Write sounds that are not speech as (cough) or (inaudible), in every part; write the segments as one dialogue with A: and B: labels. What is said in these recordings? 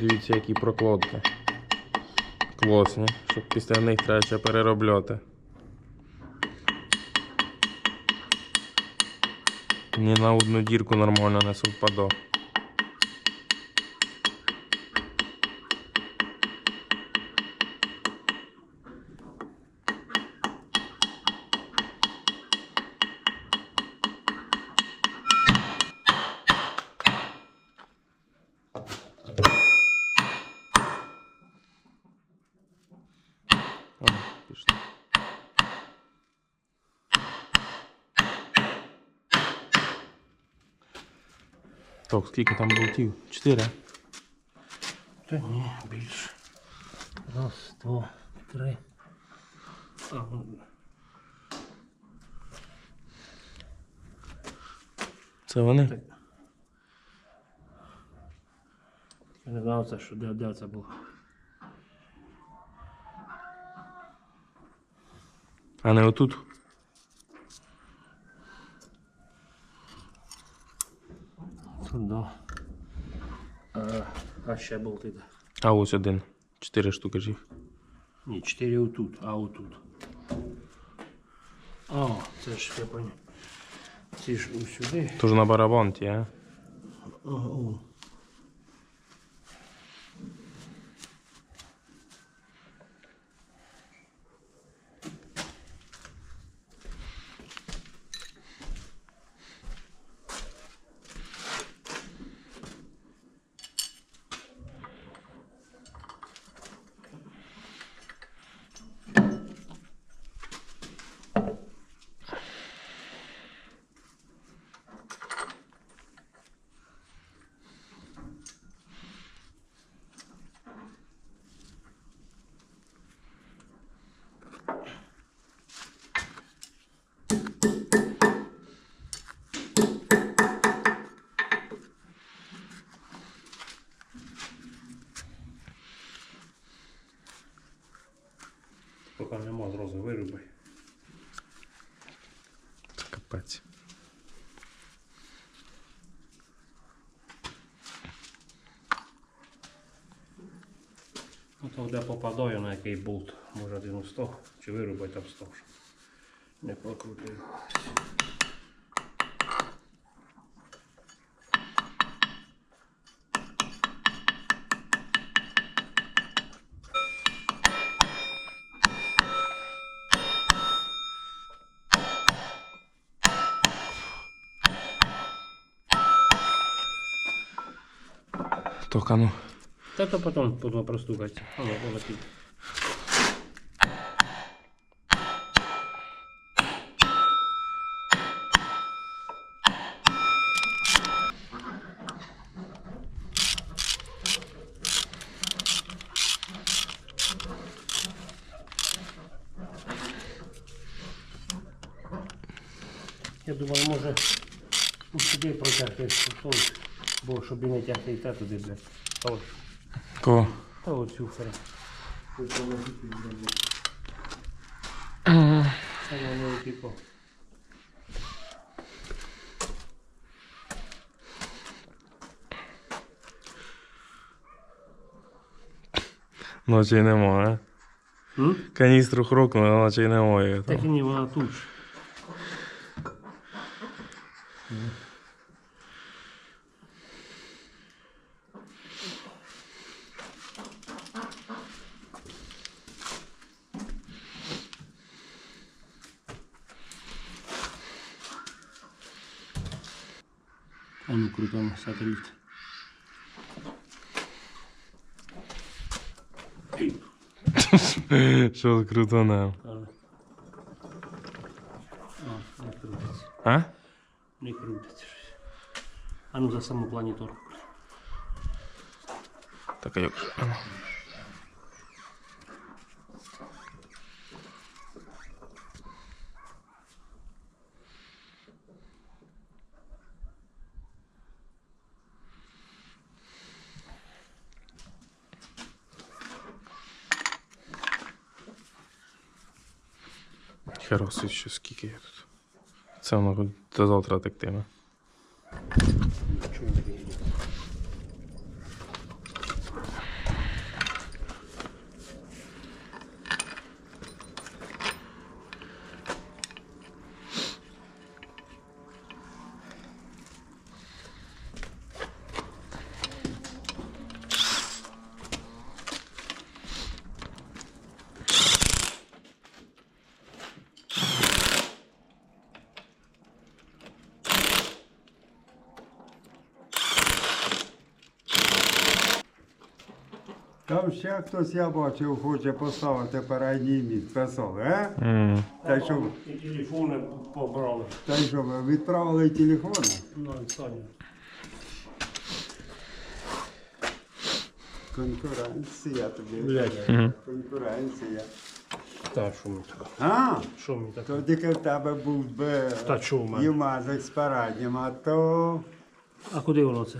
A: Дивіться, які прокладки. Класні, щоб після них треба переробляти. Ні на одну дірку нормально не совпадав. Так, скільки там болтів? Чотири.
B: Та ні, більше. Раз, два, три.
A: Це вони?
B: Я не знав, це що де, де це було.
A: А не отут?
B: Тут, да. А, а ще болти.
A: А ось один. Чотири штуки ж їх.
B: Ні, 4 отут, а отут. А, це ж я поняв. Ці ж усюди.
A: Тож на барабанті, а?
B: А, о. Поки нема зразу вируби.
A: Капець.
B: Ну то де попадаю на який болт. Може один у 100, чи вирубати там 100. щоб Не прокрутив.
A: Ну.
B: Та то потім простукається. Воно, воно піде. Я думаю, може ну, сюди протягти, бо щоб і не тягти і те туди, блядь. От.
A: Кого?
B: Та оцю хрень. Це воно типу.
A: Ночі немає.
B: М?
A: Каністру хрукнули, а ночі немає.
B: Так і ні, вона тут. А ну круто, сателіт. (laughs)
A: Що круто нам.
B: Не крутиться.
A: А?
B: Не крутиться щось. А ну за саму планіторку.
A: Так, а як? Хероси, ще скільки я тут. Це воно до завтра тектиме.
B: Чого
C: Там ще хтось я бачив, хоче поставити передній міст. Писали, е?
A: М.
C: Та й що,
B: І телефони побрали.
C: та що ви відправили телефони?
B: Ну, Саня.
C: Конкуренція тобі.
B: Блядь.
A: Мгм.
C: Конкуренція.
B: Та що мені таке?
C: А,
B: Що мені таке?
C: то тільки в тебе був би
B: Та що в мене?
C: юмазик з переднім, а то.
B: А куди воно це?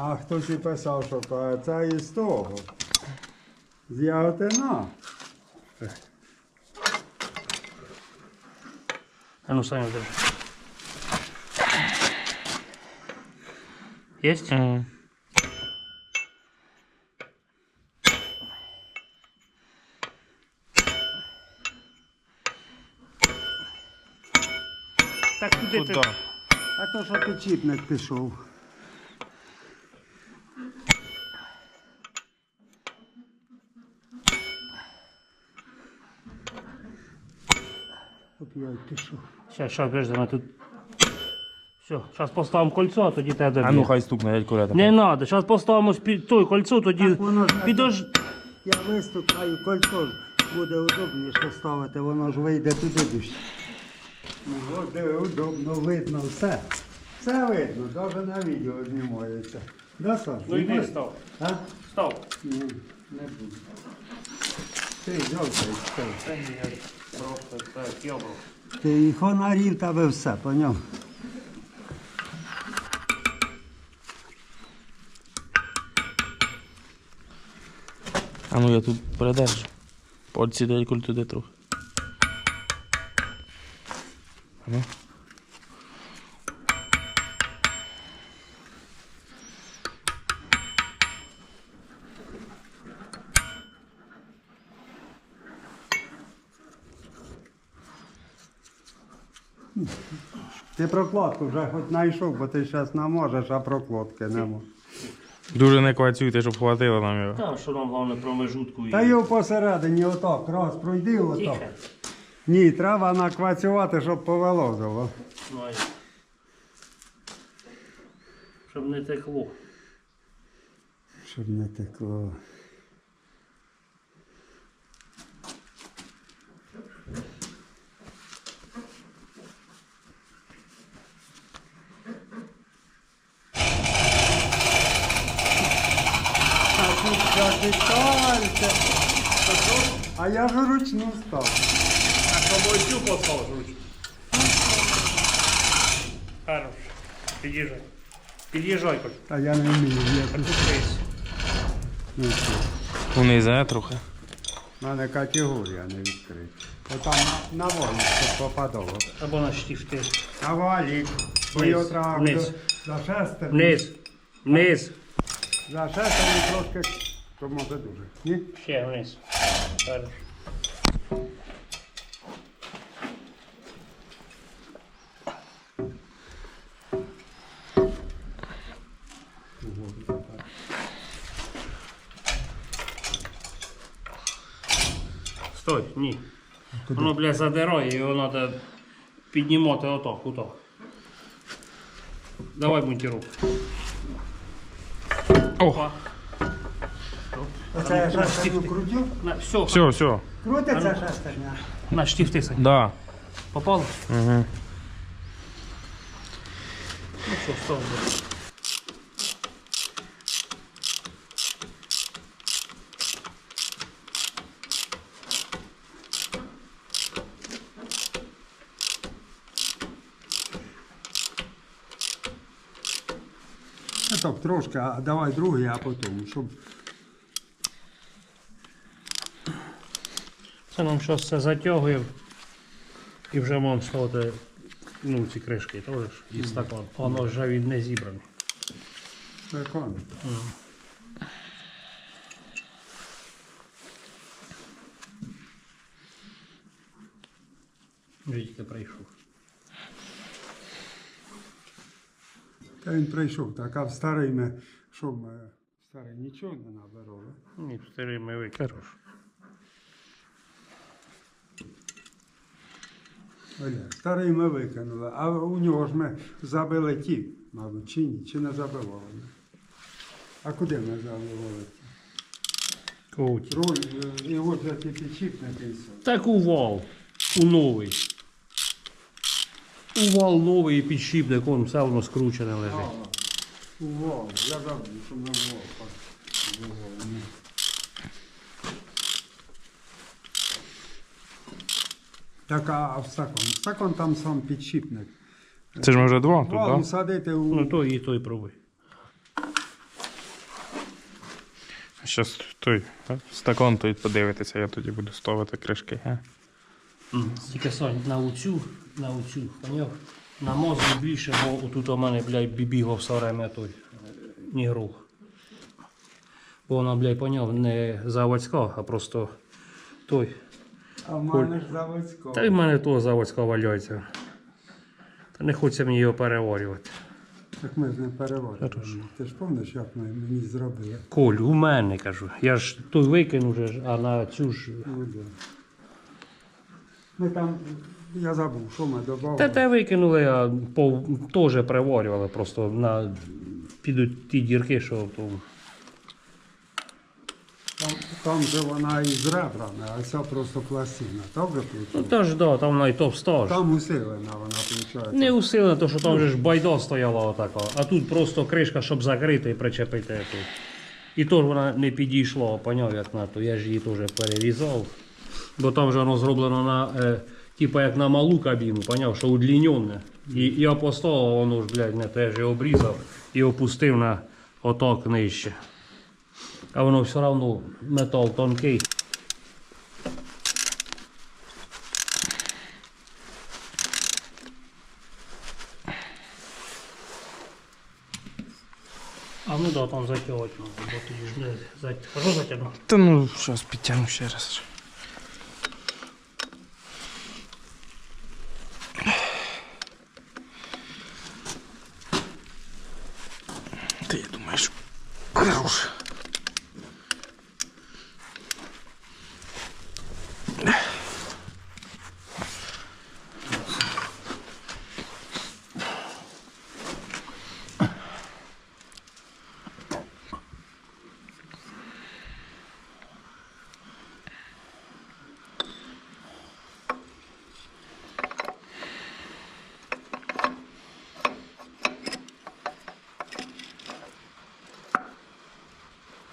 C: А хтось і писав, що каже, це із того. З яготина.
B: А ну, Саня, держи. Есть?
A: М.
B: Так куди ти?
A: Куда?
C: А то, що підчіпник пішов. Опять пішов.
B: Сейчас, сейчас, подожди, ми тут. Все, зараз поставимо кольцо, а тоді тебе
A: А ну хай стукне, дядь Коля.
B: Не треба, зараз поставимо спі- той кольцо, тоді
C: Так воно ж-
B: підож...
C: Я виступаю, кольцо ж буде удобніше ставити, воно ж вийде туди дужче. Ну, от де удобно, видно все. Все видно, навіть на відео знімається. Да, Саш?
B: Ну йди,
C: знімаєш?
B: став.
C: А?
B: Став.
C: Ні, не буду. Ти став.
B: Це ні, просто це кібро.
C: Ти і фонарів ви все, ньому.
A: А ну я тут передержу. Пальці дядь Коль туди трохи. А ну.
C: Ти прокладку вже хоч знайшов, бо ти зараз не можеш, а прокладки не можеш.
A: Дуже не квацюйте, щоб хватило нам його.
B: Та, що нам головне промежутку і...
C: Та його посередині отак, раз, пройди отак.
B: Тихо.
C: Ні, треба наквацювати, щоб повилозило.
B: Ну, а як? Щоб не текло.
C: Щоб не текло. А я ж ручну став.
B: А тобою цю послав ручку. Хорош. Під'їжджай. Під'їжджай, Коль.
C: А я не вмію. Я тут
B: Підпись.
C: не чую.
A: Униз, а трохи.
C: У мене категорія не відкрита. Отам на волі, щоб попадало.
B: Або на штифти.
C: На валік. Бо
B: Вниз,
C: його треба
B: вниз.
C: до- за шестерню.
B: Вниз. Вниз.
C: За шестерню трошки, то може дуже. Ні?
B: Ще вниз. Хорош. Стой, ні. Воно, бля, задирає, його треба піднімати отак, отак. Давай бунтіру.
A: О,
C: Оце я шестерню крутю.
B: На, все,
A: все, все.
C: Крутиться шестерня.
B: на штифти, Сань.
A: Да.
B: Попало?
A: Угу.
B: Ну що, став.
C: Ну, Так, трошки, а давай другий, а потім, щоб
B: Це нам щось все затягує. І вже можемо ставити ну, ці кришки теж і стакан. Воно вже він не зібраний.
C: виконуй.
B: Вже тільки прийшов.
C: Та він прийшов, так, а в старий ми, що ми, в старий нічого не набирали.
B: Ні, чотири ми викинув.
C: Старий ми викинули, а у нього ж ми забили ті, мабуть, чи ні, чи не забивали. А куди ми вулицю?
B: Коуті.
C: Руль, е, і от вже ті підшипники і.
B: Так у вал. У новий. У вал новий і підшипник, он все воно скручене лежить.
C: Увол, я забув, що ми увол. ну. Так, а в стакон? В стакон там сам підшипник.
A: Це ж ми вже два тут,
C: Валом
A: так?
C: садити у...
B: Ну той і той пробуй.
A: Зараз той е, стакан той подивитися, я тоді буду ставити кришки. Ге?
B: Тільки Сонь, на оцю, на оцю, поняв? На мозку більше, бо отут у мене, блядь, бібігав все время той е, нігрул. Бо вона, блядь, поняв, не заводська, а просто той.
C: А в мене ж заводського.
B: Та й в мене того заводська валяється. Та не хочеться мені його переварювати.
C: Так ми ж не переводимо. Ти ж пам'ятаєш, як ми мені зробили?
B: Коль, у мене кажу. Я ж той викинув, же ж, а на цю ж.
C: Ну, да. Ми там, я забув, що ми додали.
B: Та те викинули, а по, теж приварювали просто на підуть ті дірки, що тому.
C: Там, там же вона із ребрами, а ця просто пластина. Так же
B: Ну
C: виходить?
B: та ж да, там навіть топ стаж.
C: Там усилена вона виходить.
B: Не усилено, то що там же ж байда стояла отака, а тут просто кришка, щоб закрити і причепити тут. І то ж вона не підійшла, поняв, як на то. Я ж її теж перерізав. Бо там же воно зроблено на, е, типа як на малу кабіну, поняв, що удлінене. І я поставив, воно ж, блядь, не теж його обрізав і опустив на отак нижче. А воно все одно метал тонкий. А ну да, там затягивать надо, бо тоді ж не затягнути.
A: Та ну, зараз підтягну ще раз.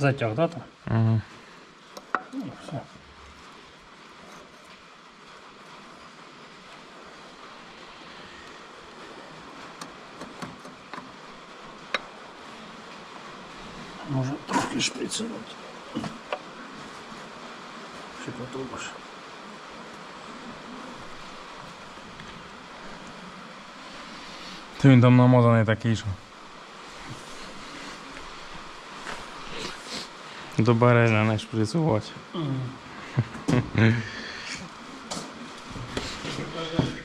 B: Затяг, да, там?
A: Угу.
B: Ну, все. Може трохи шприцювати. Ще потрібно.
A: Ти він там намазаний такий, що. Добережно не шприцувати.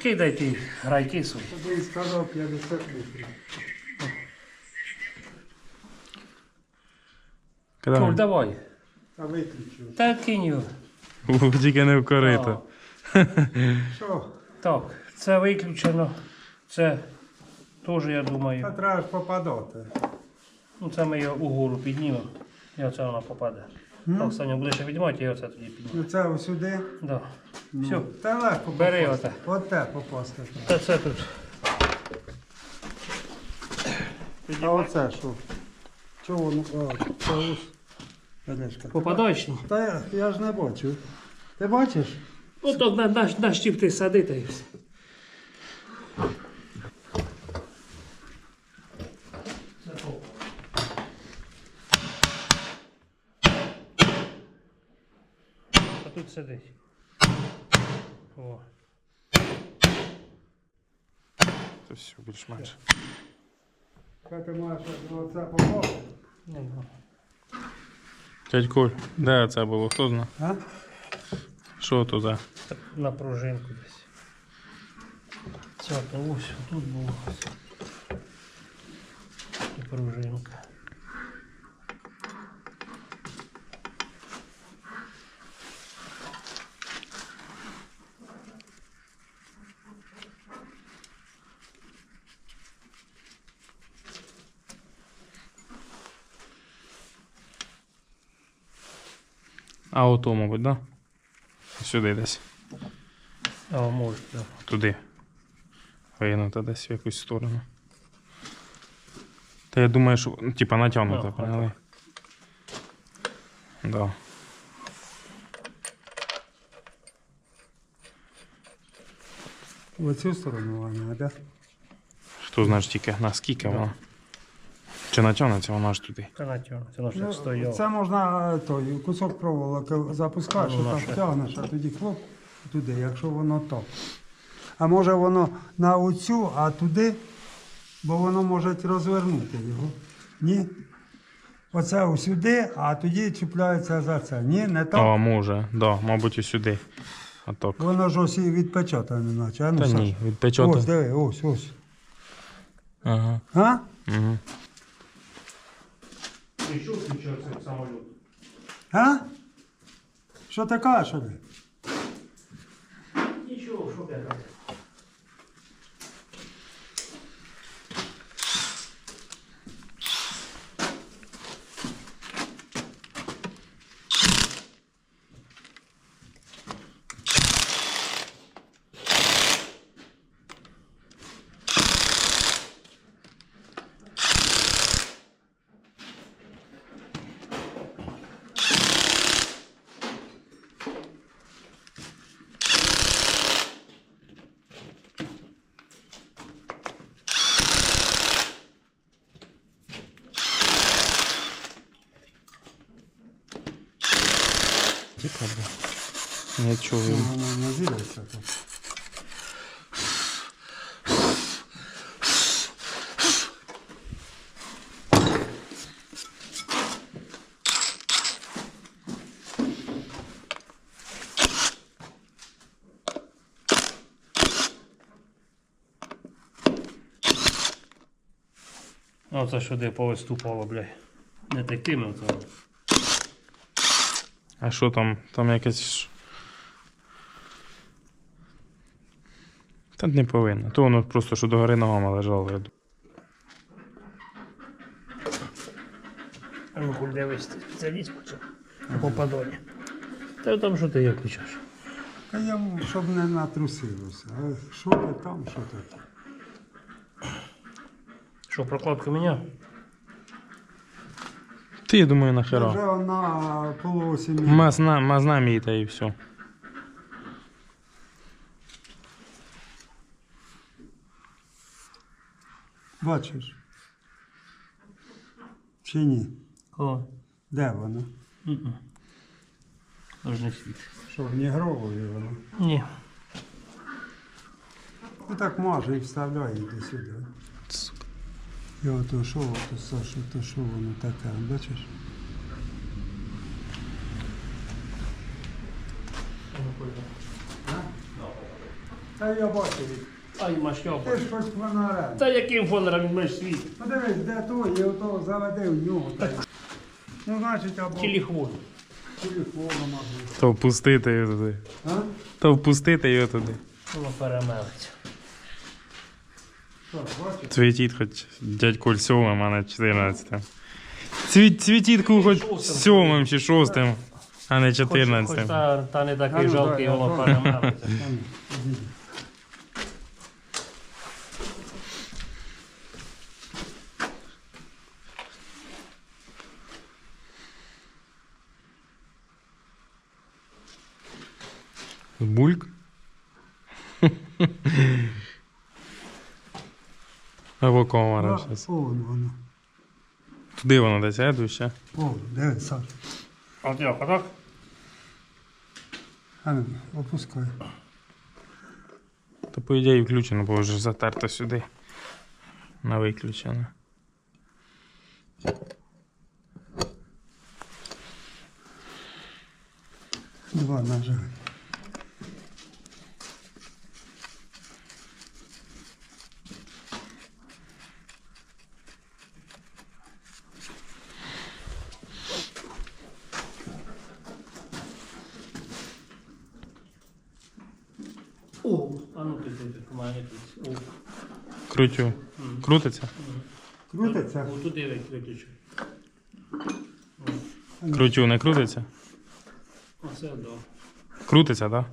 B: Кидай ті грайки свої.
C: Тобі сказав 50 літрів.
A: Ми-
B: давай.
C: Та виключив.
B: Та кинь його.
A: Тільки не в корито.
C: Що?
B: Так, це виключено. Це теж, я
C: Та
B: думаю.
C: треба ж попадати.
B: Ну, це ми його угору піднімемо. І оце воно попаде. Так, Саня, будеш піднімати, і оце тоді піднімемо.
C: Ну це ось сюди.
B: Да.
C: Ну,
B: Все.
C: Та легко
B: Бери
C: попасти.
B: оте.
C: Попасти.
B: Та це тут.
C: А оце що? Чого воно? А, це ось. Олешка, ти
B: Попадаєш?
C: Та я, я ж не бачу. Ти бачиш?
B: Отак на, на, на щіп ти садити. і все. Це топ. А тут сидить. О.
A: Це все більш-менш.
C: Хай ти маєш оце
B: знаю.
A: Дядь Коль, де це було? Хто знає?
C: А?
A: Що то за?
B: На пружинку десь. Це то ось тут було. І пружинка.
A: А ото, мабуть, да? Сюди десь.
B: А, може, так.
A: Туди. Винута десь в якусь сторону. Та я думаю, що ну, типа натягнуто,
B: Ага.
A: поняли? Да.
C: В оцю сторону вона, так?
A: Хто знає тільки наскільки воно. Чи натягнеться воно аж туди.
B: Та натягнути, воно ж
C: Ну,
B: стояло.
C: це можна е, той кусок проволоки запускаєш,
B: Ну, наше.
C: так тягнеш, а тоді хлоп туди, якщо воно то. А може воно на оцю, а туди, бо воно може розвернути його. Ні? Оце сюди, а тоді чіпляється за це. Ні, не так.
A: О, може, да, мабуть, і сюди. Отак.
C: Воно ж ось і відпечатане, наче. А ну,
A: Та
C: Саш.
A: ні, відпечатане.
C: Ось, диви, ось, ось.
A: Ага.
C: А?
A: Угу.
B: Ти що включив самолет?
C: А? Що ти кажеш?
B: Нічого, що ти кажеш?
A: Типа, да. Не чую.
C: Не зілиться тут.
B: Оце сюди повиступало, блядь. Не такими це.
A: А що там? Там якесь. Та не повинно. То воно просто що догори ногами лежало.
B: ну хуй дивись, ти спеціаліст по цьому. По падоні. Та там що ти як включаєш?
C: Та я, щоб не натрусилося. А що ти там, що ти там?
B: Що, прокладку міняв?
A: Ти, я думаю, нахера.
C: на полуосі мі-
A: Мазна, мазна мій та і все.
C: Бачиш? Чи ні?
B: О.
C: Де воно?
B: Тож не світ.
C: Що, в Нігрової воно?
B: Ні.
C: Ну так може і вставляє йди сюди. І ото що, ото Саша, то що воно таке, бачиш? Та я бачив.
B: Ай.
C: Ти ж хоч фонарем.
B: Та яким фонарем візьмеш світ?
C: Подивись, де той, і ото заведи в нього. Так. Ну, значить, або
B: Телефон.
C: телефоном, або.
A: То впустити його туди.
C: А?
A: То впустити його туди.
B: Воно.
C: Що, бачиш?
A: Цвітіть хоч дядьку сьомим, а не 14. Цвіт, цвітітку хоч сьомим чи шостим, а не
B: Хоч, хоч
A: 14.
B: та, та не такий
C: ну,
B: жалкий, воно
C: я
B: перемелиться.
C: Іди.
A: Бульк. Або комара
C: А,
A: зараз.
C: О, воно.
A: Туди воно десь, я йду ще.
C: О, диви, Саш.
B: От як, а так?
C: А ну, опускай.
A: То по ідеї включено, бо вже затерто сюди. На виключено.
C: Два ножа.
B: О, а ну ти ти у мене тут. О,
A: Крутю. Крутиться?
C: Крутиться?
B: О, туди виключи.
A: Крутю, не крутиться?
B: Оце да.
A: Крутиться, так?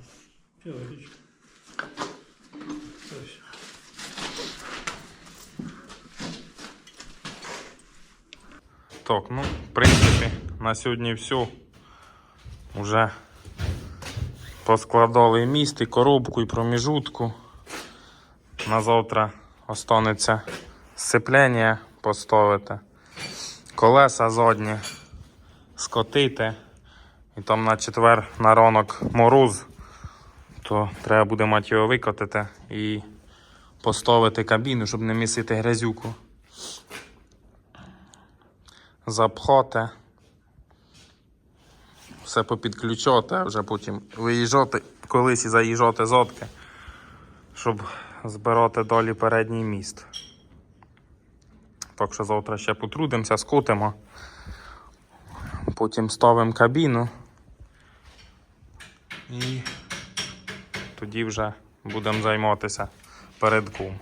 B: Теоретично. Ось.
A: Так, ну, в принципі, на сьогодні все. Уже поскладали міст, і коробку, і проміжутку. На завтра останеться сцеплення поставити. Колеса задні скотити. І там на четвер на ранок мороз, то треба буде мати його викотити і поставити кабіну, щоб не місити грязюку запхати, все попідключати, а вже потім виїжджати колись і заїжджати зодки, щоб збирати далі передній міст. Так що завтра ще потрудимося, скотимо, потім ставимо кабіну і тоді вже будемо займатися передком.